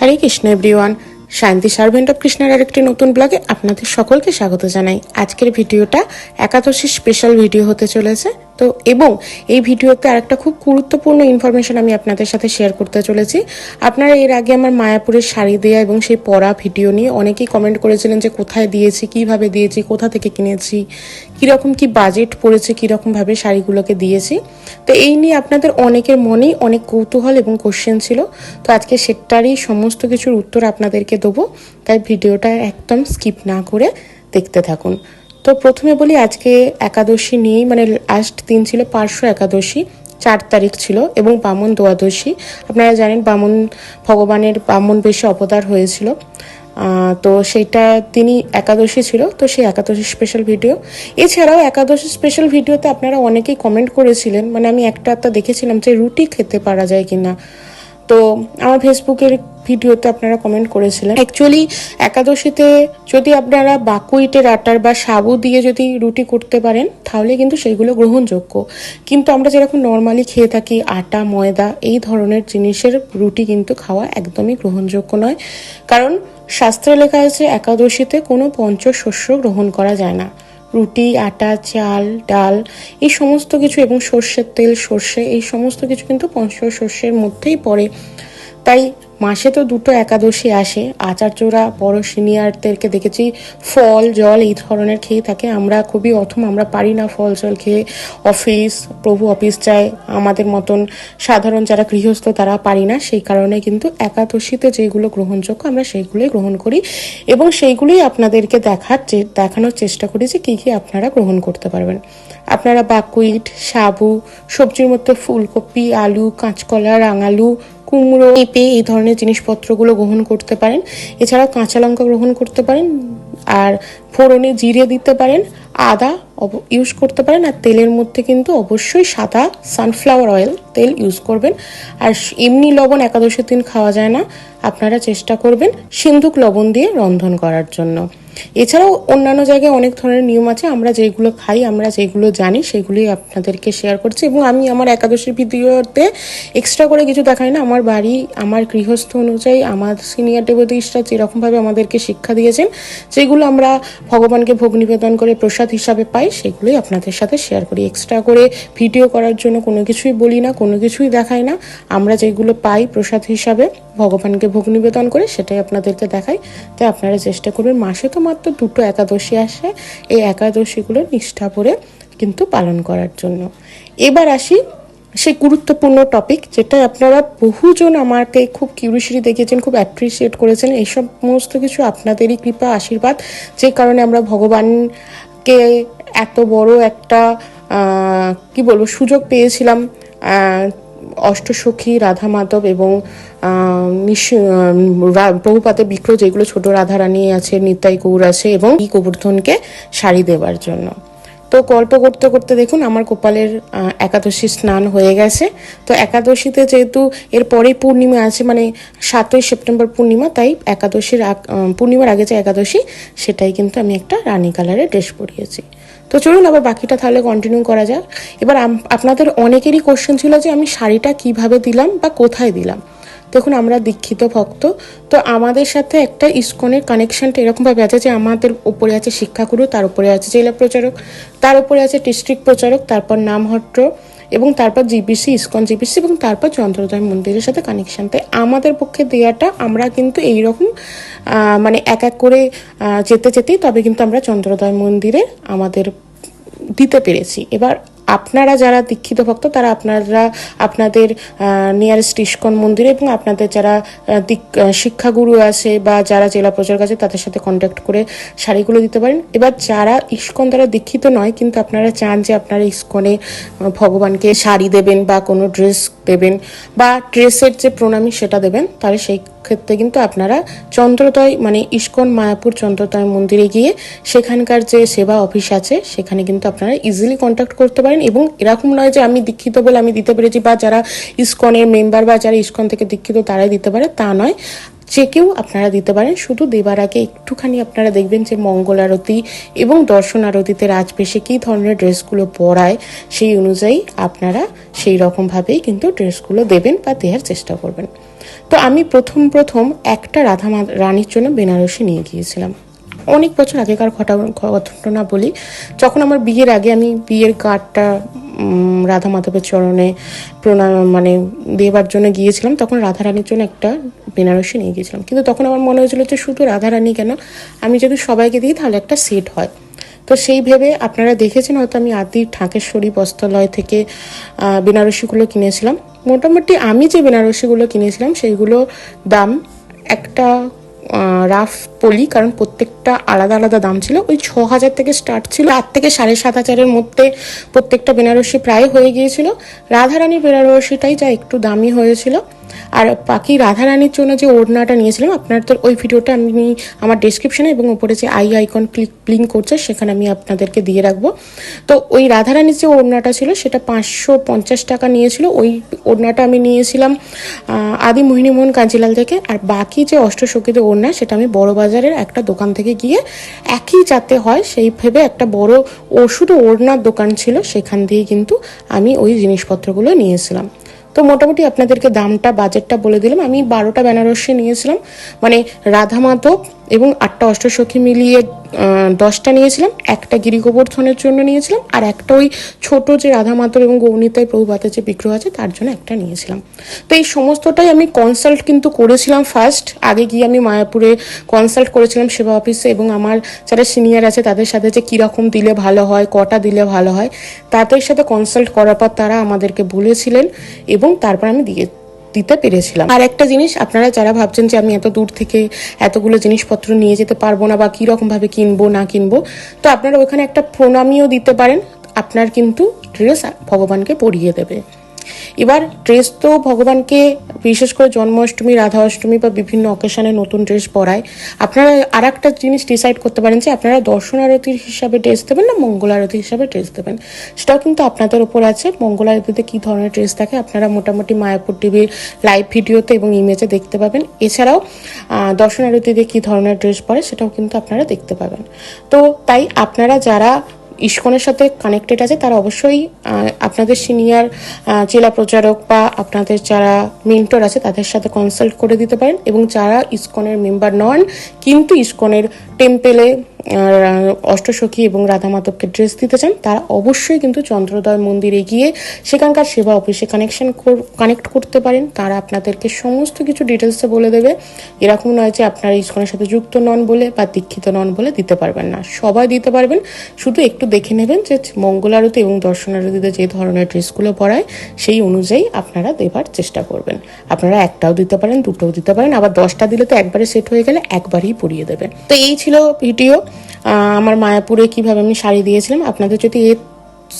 Hare Krishna everyone Shanti servant of কৃষ্ণের আরেকটি নতুন ব্লগে আপনাদের সকলকে স্বাগত জানাই। আজকের ভিডিওটা একাদশী স্পেশাল ভিডিও হতে চলেছে। তো এবং এই ভিডিওতে আরেকটা খুব গুরুত্বপূর্ণ ইনফরমেশন আমি আপনাদের সাথে শেয়ার করতে চলেছি। আপনারা এর আগে আমার মায়াপুরের শাড়ি দেয়া এবং সেই পরা ভিডিও নিয়ে অনেকেই কমেন্ট করেছিলেন যে কোথায় দিয়েছি, কীভাবে দিয়েছি, কোথা থেকে কিনেছি, কীরকম কি বাজেট পড়েছে কীরকমভাবে শাড়িগুলোকে দিয়েছি। তো এই নিয়ে আপনাদের অনেকের মনেই অনেক কৌতূহল এবং কোশ্চেন ছিল। তো আজকে সেটারই সমস্ত কিছুর উত্তর আপনাদেরকে দেবো। তাই ভিডিওটা একদম স্কিপ না করে দেখতে থাকুন। তো প্রথমে বলি আজকে একাদশী নিয়েই মানে লাস্ট দিন ছিল পার্শ্ব একাদশী, চার তারিখ ছিল, এবং বামন দ্বাদশী। আপনারা জানেন বামন ভগবানের বামন বেশে অবতার হয়েছিল। তো সেইটা তিনি একাদশী ছিল, তো সেই একাদশী স্পেশাল ভিডিও এছাড়াও একাদশী স্পেশাল ভিডিওতে আপনারা অনেকেই কমেন্ট করেছিলেন মানে আমি একটা একটা দেখেছিলাম যে রুটি খেতে পারা যায় কিনা। তো আমার ফেসবুকের ভিডিওতে আপনারা কমেন্ট করেছিলেন। অ্যাকচুয়ালি একাদশীতে যদি আপনারা বাকুইটের আটার বা সাবু দিয়ে যদি রুটি করতে পারেন, তাহলে কিন্তু সেগুলো গ্রহণযোগ্য। কিন্তু আমরা যেরকম নর্মালি খেয়ে থাকি, আটা, ময়দা, এই ধরনের জিনিসের রুটি কিন্তু খাওয়া একদমই গ্রহণযোগ্য নয়। কারণ শাস্ত্রে লেখা আছে, একাদশীতে কোনো পঞ্চশস্য গ্রহণ করা যায় না। রুটি, আটা, চাল, ডাল, এই সমস্ত কিছু এবং সর্ষের তেল, সর্ষে, এই সমস্ত কিছু কিন্তু পঞ্চ সর্ষের মধ্যেই পড়ে। তাই মাসে তো দুটো একাদশী আসে। আচার্যরা, বড় সিনিয়রদেরকে দেখেছি, ফল, জল এই ধরনের খেয়ে থাকে। আমরা খুবই অথম, আমরা পারি না ফল, জল খেয়ে। অফিস, প্রভু অফিস যায়। আমাদের মতন সাধারণ যারা গৃহস্থ, তারা পারি না। সেই কারণে কিন্তু একাদশীতে যেগুলো গ্রহণযোগ্য, আমরা সেইগুলোই গ্রহণ করি। এবং সেইগুলোই আপনাদেরকে দেখার দেখানোর চেষ্টা করি যে কী কী আপনারা গ্রহণ করতে পারবেন। আপনারা বাকুইট, সাবু, সবজির মধ্যে ফুলকপি, আলু, কাঁচকলা, রাঙালু কুমড়ো, পেঁপে এই ধরনের জিনিসপত্রগুলো গ্রহণ করতে পারেন। এছাড়াও কাঁচা লঙ্কা গ্রহণ করতে পারেন আর ফোড়নে জিরে দিতে পারেন, আদা ইউজ করতে পারেন আর তেলের মধ্যে কিন্তু অবশ্যই সাদা সানফ্লাওয়ার অয়েল তেল ইউজ করবেন। আর এমনি লবণ একাদশের দিন খাওয়া যায় না, আপনারা চেষ্টা করবেন সিন্ধুক লবণ দিয়ে রন্ধন করার জন্য। এছাড়াও অন্যান্য জায়গায় অনেক ধরনের নিয়ম আছে, আমরা যেগুলো খাই, আমরা যেগুলো জানি, সেগুলোই আপনাদেরকে শেয়ার করছি। এবং আমি আমার একাদশীর ভিডিওতে এক্সট্রা করে কিছু দেখাই না, আমার বাড়ি, আমার গৃহস্থ অনুযায়ী আমার সিনিয়র দেবতীশরা যেরকমভাবে আমাদেরকে শিক্ষা দিয়েছেন, যেগুলো আমরা ভগবানকে ভোগ নিবেদন করে প্রসাদ হিসাবে পাই, সেগুলোই আপনাদের সাথে শেয়ার করি। এক্সট্রা করে ভিডিও করার জন্য কোনো কিছুই বলি না, কোনো কিছুই দেখাই না। আমরা যেগুলো পাই প্রসাদ হিসাবে ভগবানকে ভোগ নিবেদন করে, সেটাই আপনাদেরকে দেখাই। তাই আপনারা চেষ্টা করবেন, মাসে তো মাত্র দুটো একাদশী আসে, এই একাদশীগুলো নিষ্ঠা করে কিন্তু পালন করার জন্য। এবার আসি সেই গুরুত্বপূর্ণ টপিক যেটা আপনারা বহুজন আমাকে খুব কিউরিয়াসিটি দেখিয়েছেন খুব অ্যাপ্রিসিয়েট করেছেন। এই সমস্ত কিছু আপনাদেরই কৃপা আশীর্বাদ। যে কারণে আমরা ভগবানকে এত বড় একটা কি বলব সুযোগ পেয়েছিলাম অষ্টসখী রাধা মাধব এবং আহ, নিশ- আহ, রা- প্রভুপাতের বিক্রয় যেগুলো ছোট রাধারানী আছে নিতাই গৌর আছে এবং এই গোবর্ধনকে শাড়ি দেওয়ার জন্য। তো গল্প করতে করতে দেখুন আমার গোপালের আহ, একাদশী স্নান হয়ে গেছে। তো একাদশীতে যেহেতু এর পরেই পূর্ণিমা আছে মানে সাতই সেপ্টেম্বর পূর্ণিমা তাই একাদশীর পূর্ণিমার আগে যে একাদশী সেটাই কিন্তু আমি একটা রানী কালারের ড্রেস পরিয়েছি। তো চলুন আবার বাকিটা তাহলে কন্টিনিউ করা যাক। এবার আপনাদের অনেকেরই কোশ্চেন ছিল যে আমি শাড়িটা কীভাবে দিলাম বা কোথায় দিলাম? দেখুন আমরা দীক্ষিত ভক্ত তো আমাদের সাথে একটা ইস্কনের কানেকশনটা এরকমভাবে আছে যে আমাদের উপরে আছে শিক্ষাগুরু তার উপরে আছে জেলা প্রচারক তার উপরে আছে ডিস্ট্রিক্ট প্রচারক তারপর নামহট্ট এবং তারপর জিবিসি ইস্কন জিবিসি এবং তারপর চন্দ্রোদয় মন্দিরের সাথে কানেকশান তাই আমাদের পক্ষে দেওয়াটা আমরা কিন্তু এইরকম আহ, মানে এক এক করে যেতে যেতেই তবে কিন্তু আমরা চন্দ্রোদয় মন্দিরে আমাদের দিতে পেরেছি। এবার আপনারা যারা দীক্ষিত ভক্ত, তারা আপনারা, আপনাদের নিয়ারেস্ট ইস্কন মন্দিরে এবং আপনাদের যারা দিক- শিক্ষাগুরু আছে বা যারা জেলা প্রচারক আছে, তাদের সাথে কন্ট্যাক্ট করে শাড়িগুলো দিতে পারেন। এবার যারা ইস্কন দ্বারা দীক্ষিত নয়, কিন্তু আপনারা চান যে আপনারা ইস্কনে ভগবানকে শাড়ি দেবেন বা কোনো ড্রেস দেবেন বা ড্রেসের যে প্রণামী সেটা দেবেন, তাহলে সেই ক্ষেত্রে কিন্তু আপনারা চন্দ্রতয় মানে ইস্কন মায়াপুর চন্দ্রতয় মন্দিরে গিয়ে সেখানকার যে সেবা অফিস আছে, সেখানে কিন্তু আপনারা ইজিলি কন্ট্যাক্ট করতে পারেন। এবং এরকম নয় যে আমি দীক্ষিত বলে আমি দিতে পেরেছি বা যারা ইস্কনের মেম্বার বা যারা ইস্কন থেকে দীক্ষিত তারাই দিতে পারে, তা নয়। যে কেউ আপনারা দিতে পারেন, শুধু দেবার আগে একটুখানি আপনারা দেখবেন যে মঙ্গল আরতি এবং দর্শন আরতিতে রাজবেশে কী ধরনের ড্রেসগুলো পরায় সেই অনুযায়ী আপনারা সেই রকমভাবেই কিন্তু ড্রেসগুলো দেবেন বা দেওয়ার চেষ্টা করবেন। তো আমি প্রথম প্রথম একটা রাধা রানীর জন্য বেনারসি নিয়ে গিয়েছিলাম। অনেক বছর আগেকার ঘটা ঘটনা বলি। যখন আমার বিয়ের আগে আমি বিয়ের কার্ডটা রাধা মাধবের চরণে প্রণাম মানে দেবার জন্য গিয়েছিলাম, তখন রাধা রানীর জন্য একটা বেনারসি নিয়ে গিয়েছিলাম। কিন্তু তখন আমার মনে হয়েছিল যে শুধু রাধা রানী কেন? আমি যদি সবাইকে দিই তাহলে একটা সেট হয়। তো সেই ভেবে আপনারা দেখেছেন, হয়তো আমি আদি ঠাকেশ্বরী বস্ত্রালয় থেকে বেনারসিগুলো কিনেছিলাম। মোটামুটি আমি যে বেনারসিগুলো কিনেছিলাম, সেইগুলো দাম একটা রাফ পলি, কারণ প্রত্যেকটা আলাদা আলাদা দাম ছিল। ওই ছ হাজার থেকে স্টার্ট ছিল। আট থেকে সাড়ে সাত হাজারের মধ্যে প্রত্যেকটা বেনারসি প্রায় হয়ে গিয়েছিল। রাধারানী বেনারসিটাই যা একটু দামি হয়েছিল। আর বাকি রাধারানীর জন্য যে ওড়নাটা নিয়েছিলাম, আপনার তো ওই ভিডিওটা আমি আমার ডেসক্রিপশনে এবং উপরে যে আই আইকন ক্লিক ব্লিঙ্ক করছে, সেখানে আমি আপনাদেরকে দিয়ে রাখব। তো ওই রাধারানীর যে ওড়নাটা ছিল, সেটা পাঁচশো পঞ্চাশ টাকা নিয়েছিল। ওই ওড়নাটা আমি নিয়েছিলাম আদি মোহিনীমোহন কাঞ্জিলাল থেকে। আর বাকি যে অষ্টশকীত ওড়না, সেটা আমি বড় বাজারের একটা দোকান থেকে গিয়ে একই যাতে হয়, সেই ভেবে একটা বড় ওষুধ ওড়নার দোকান ছিল, সেখান দিয়ে কিন্তু আমি ওই জিনিসপত্রগুলো নিয়েছিলাম। তো মোটামুটি আপনাদেরকে দামটা, বাজেটটা বলে দিলাম। আমি বারোটা বেনারসি নিয়েছিলাম। মানে রাধা মাধব এবং আটটা অষ্টসখী মিলিয়ে দশটা নিয়েছিলাম, একটা গিরি গোবর্ধনের জন্য নিয়েছিলাম, আর একটা ওই ছোট যে রাধা মাতর এবং গৌনিতায় প্রভুপাতের যে বিগ্রহ আছে, তার জন্য একটা নিয়েছিলাম। তো এই সমস্তটাই আমি কনসাল্ট কিন্তু করেছিলাম ফার্স্ট আগে গিয়ে আমি মায়াপুরে কনসাল্ট করেছিলাম সেবা অফিসে এবং আমার যারা সিনিয়র আছে, তাদের সাথে যে কীরকম দিলে ভালো হয়, কটা দিলে ভালো হয়, তাদের সাথে কনসাল্ট করার পর তারা আমাদেরকে বলেছিলেন এবং তারপর আমি দিয়ে দিতে পেরেছিলাম। আর একটা জিনিস, আপনারা যারা ভাবছেন যে আমি এত দূর থেকে এতগুলো জিনিসপত্র নিয়ে যেতে পারব না বা কীরকমভাবে কিনবো, না কিনবো, তো আপনারা ওখানে একটা প্রণামীও দিতে পারেন। আপনার কিন্তু ড্রেস ভগবানকে পরিয়ে দেবে। এবার ড্রেস তো ভগবানকে, বিশেষ করে জন্মাষ্টমী রাধা অষ্টমী বা বিভিন্ন অকেশনে নতুন ড্রেস পরায়। আপনারা আর একটা জিনিস ডিসাইড করতে পারেন যে আপনারা দর্শন আরতির হিসাবে ড্রেস দেবেন না মঙ্গল আরতি হিসাবে ড্রেস দেবেন। সেটাও কিন্তু আপনাদের ওপর আছে। মঙ্গল আরতিতে কী ধরনের ড্রেস থাকে আপনারা মোটামুটি মায়াপুর টিভির লাইভ ভিডিওতে এবং ইমেজে দেখতে পাবেন। এছাড়াও দর্শন আরতিতে কী ধরনের ড্রেস পরে সেটাও কিন্তু আপনারা দেখতে পাবেন। তো তাই আপনারা যারা ইস্কনের সাথে কানেক্টেড আছে, তারা অবশ্যই আপনাদের সিনিয়র জেলা প্রচারক বা আপনাদের যারা মেন্টর আছে, তাদের সাথে কনসাল্ট করে দিতে পারেন। এবং যারা ইস্কনের মেম্বার নন, কিন্তু ইস্কনের টেম্পেলে অষ্টসখী এবং রাধা মাধবকে ড্রেস দিতে চান, তারা অবশ্যই কিন্তু চন্দ্রোদয় মন্দিরে গিয়ে সেখানকার সেবা অফিসে কানেকশন কানেক্ট করতে পারেন। তারা আপনাদেরকে সমস্ত কিছু ডিটেলসে বলে দেবে। এরকম নয় যে আপনারা ইস্কনের সাথে যুক্ত নন বলে বা দীক্ষিত নন বলে দিতে পারবেন না। সবাই দিতে পারবেন। শুধু একটু দেখে নেবেন যে মঙ্গল আরতি এবং দর্শন আরতিতে যে ধরনের ড্রেসগুলো পরায়, সেই অনুযায়ী আপনারা দেবার চেষ্টা করবেন। আপনারা একটাও দিতে পারেন, দুটোও দিতে পারেন। আবার দশটা দিলে তো একবারে সেট হয়ে গেলে একবারই পরিয়ে দেবে তো এই ছিল ভিডিও। আমার মায়াপুরে কীভাবে আমি শাড়ি দিয়েছিলাম, আপনাদের যদি এর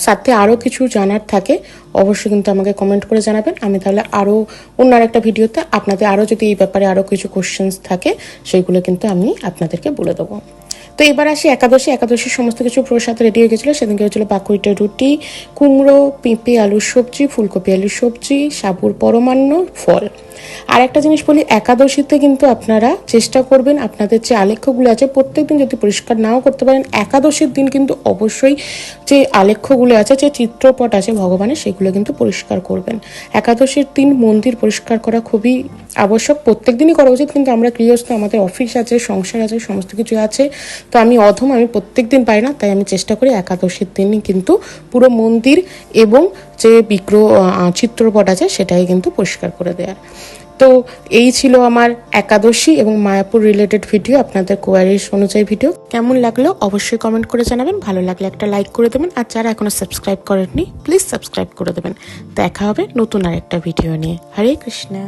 সাথে আরও কিছু জানার থাকে, অবশ্যই কিন্তু আমাকে কমেন্ট করে জানাবেন। আমি তাহলে আরও অন্য আর একটা ভিডিওতে আপনাদের আরও যদি এই ব্যাপারে আরও কিছু কোশ্চেন্স থাকে, সেইগুলো কিন্তু আমি আপনাদেরকে বলে দেবো। তো এবার আসি একাদশী। একাদশীর সমস্ত কিছু প্রসাদ রেডি হয়ে গেছিল। সেদিনকে হয়েছিল বাকুইটা রুটি, কুমড়ো, পেঁপে, আলুর সবজি, ফুলকপি আলুর সবজি, সাবুর পরমান্ন, ফল। আর একটা জিনিস বলি, একাদশীতে কিন্তু আপনারা চেষ্টা করবেন, আপনাদের যে আলেখ্যগুলো আছে, প্রত্যেকদিন যদি পরিষ্কার নাও করতে পারেন, একাদশীর দিন কিন্তু অবশ্যই যে আলেখ্যগুলো আছে, যে চিত্রপট আছে ভগবানের, সেগুলো কিন্তু পরিষ্কার করবেন। একাদশীর দিন মন্দির পরিষ্কার করা খুবই আবশ্যক। প্রত্যেক দিনই করা উচিত, কিন্তু আমরা গৃহস্থ, আমাদের অফিস আছে, সংসার আছে, সমস্ত কিছু আছে। তো আমি অধম, আমি প্রত্যেক দিন পাই না, তাই আমি চেষ্টা করি একাদশীর দিনই কিন্তু পুরো মন্দির এবং যে বিগ্রহ চিত্রপট আছে সেটাই কিন্তু পরিষ্কার করে দেওয়ার। তো এই ছিল আমার একাদশী এবং মায়াপুর রিলেটেড ভিডিও আপনাদের কোয়ারিস অনুযায়ী ভিডিও কেমন লাগল অবশ্যই কমেন্ট করে জানাবেন, ভালো লাগলে একটা লাইক করে দেবেন, আর যারা এখনও সাবস্ক্রাইব করেননি প্লিজ সাবস্ক্রাইব করে দেবেন। দেখা হবে নতুন আর একটা ভিডিও নিয়ে। হরে কৃষ্ণা।